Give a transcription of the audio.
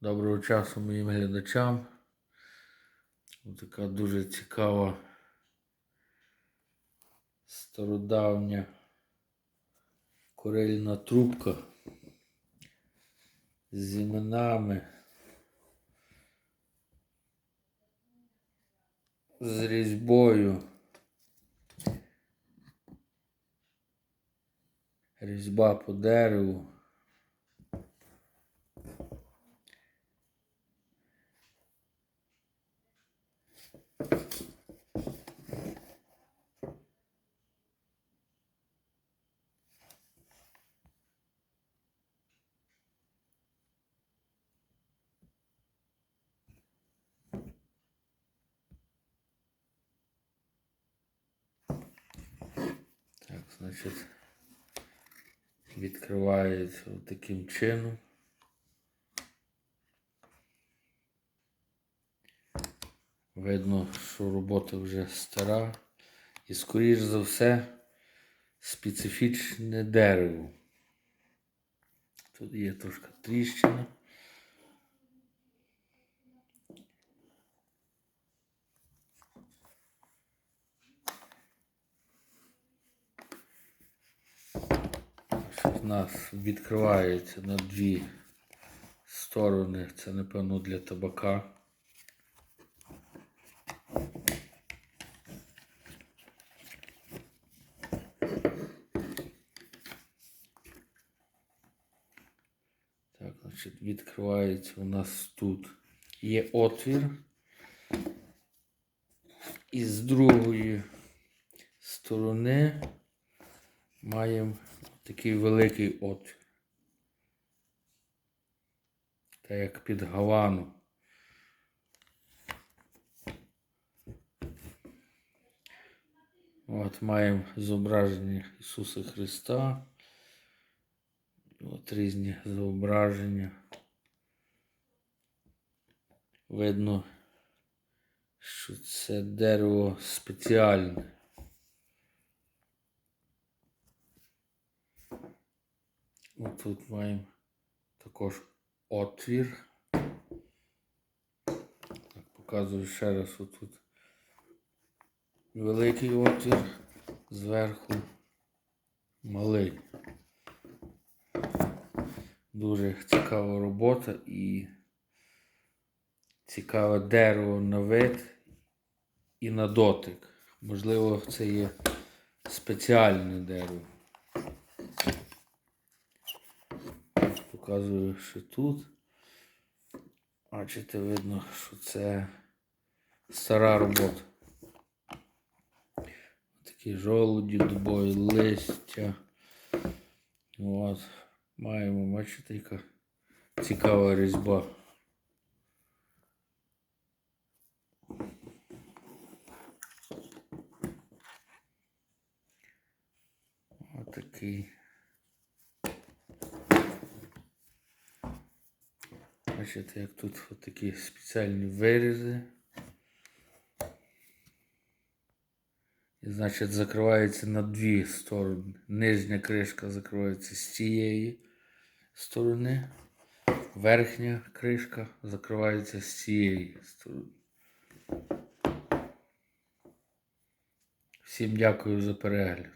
Доброго часу моїм глядачам. Ось така дуже цікава стародавня корельна трубка з іменами, з різьбою. Різьба по дереву. Так, значить, відкривається таким чином. Видно, що робота вже стара і, скоріш за все, специфічне дерево. Тут є трошки тріщина. В нас відкривається на дві сторони. Це, напевно, для табака. Так, значить, відкривається у нас тут. Є отвір. І з другої сторони маємо такий великий отвір. Так як під Гавану. От маємо зображення Ісуса Христа. От різні зображення. Видно, що це дерево спеціальне. От тут маємо також отвір. Так, показую ще раз отут. Великий отвір, зверху малий. Дуже цікава робота і цікаве дерево на вид і на дотик. Можливо, це є спеціальне дерево. Показую, що тут. Бачите, видно, що це стара робота. Такі жолуді, дубові листя. От. Маємо, бачите, яка цікава різьба. Отакий. Бачите, як тут такі спеціальні вирізи. І, значить, закривається на дві сторони. Нижня кришка закривається з цієї сторони. Верхня кришка закривається з цієї сторони. Всім дякую за перегляд.